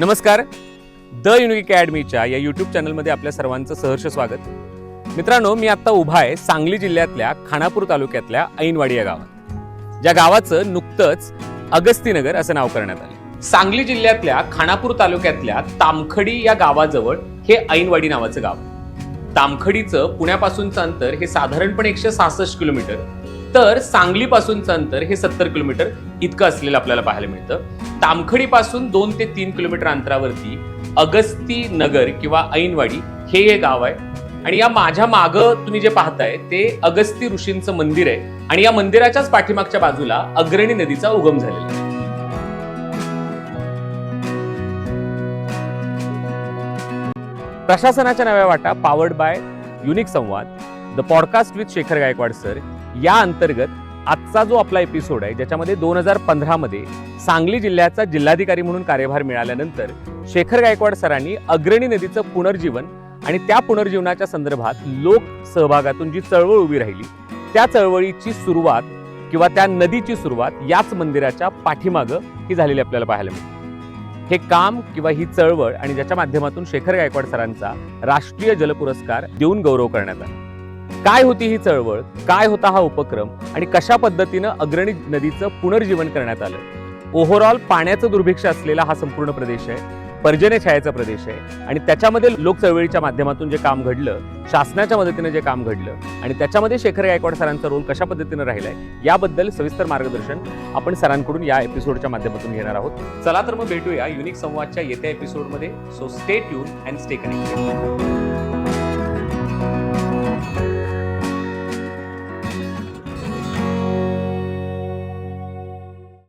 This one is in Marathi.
नमस्कार. द युनिक अकॅडमीच्या या यूट्यूब चॅनलमध्ये आपल्या सर्वांचं सहर्ष स्वागत. मित्रांनो मी आत्ता उभा आहे सांगली जिल्ह्यातल्या खानापूर तालुक्यातल्या ऐनवाडी या गावात. ज्या गावाचं नुकतंच अगस्तीनगर असं नाव करण्यात आलं. सांगली जिल्ह्यातल्या खानापूर तालुक्यातल्या तामखडी या गावाजवळ हे ऐनवाडी नावाचं गाव तामखडीचं पुण्यापासूनचं अंतर हे साधारणपणे एकशे सहासष्ट किलोमीटर. तर सांगलीपासूनचं अंतर हे सत्तर किलोमीटर इतकं असलेलं आपल्याला पाहायला मिळतं. तामखडीपासून दोन ते तीन किलोमीटर अंतरावरती अगस्ती नगर किंवा ऐनवाडी हे हे गाव आहे. आणि या माझ्या मागं तुम्ही जे पाहताय ते अगस्ती ऋषींचं मंदिर आहे. आणि या मंदिराच्याच पाठीमागच्या बाजूला अग्रणी नदीचा उगम झालेला आहे. प्रशासनाच्या नव्या वाटा powered by Unique Samvad. The podcast with Shekhar Gaikwad sir या अंतर्गत आजचा जो आपला एपिसोड आहे ज्याच्यामध्ये दोन हजार पंधरामध्ये सांगली जिल्ह्याचा जिल्हाधिकारी म्हणून कार्यभार मिळाल्यानंतर शेखर गायकवाड सरांनी अग्रणी नदीचं पुनर्जीवन आणि त्या पुनर्जीवनाच्या संदर्भात लोक सहभागातून जी चळवळ उभी राहिली त्या चळवळीची सुरुवात किंवा त्या नदीची सुरुवात याच मंदिराच्या पाठीमागं ही झालेली आपल्याला पाहायला मिळते. हे काम किंवा ही चळवळ आणि ज्याच्या माध्यमातून शेखर गायकवाड सरांचा राष्ट्रीय जल पुरस्कार देऊन गौरव करण्यात आला. काय होती ही चळवळ काय होता हा उपक्रम आणि कशा पद्धतीनं अग्रणी नदीचं पुनर्जीवन करण्यात आलं? ओव्हरऑल पाण्याचं दुर्भिक्ष असलेला हा संपूर्ण प्रदेश आहे पर्जन्य छायाचा प्रदेश आहे आणि त्याच्यामध्ये लोक चळवळीच्या माध्यमातून जे काम घडलं शासनाच्या मदतीने जे काम घडलं आणि त्याच्यामध्ये शेखर गायकवाड सरांचा रोल कशा पद्धतीनं राहिलाय याबद्दल सविस्तर मार्गदर्शन आपण सरांकडून या एपिसोडच्या माध्यमातून घेणार आहोत. चला तर मग भेटूया युनिक संवादच्या येत्या एपिसोडमध्ये so stay tuned and stay connected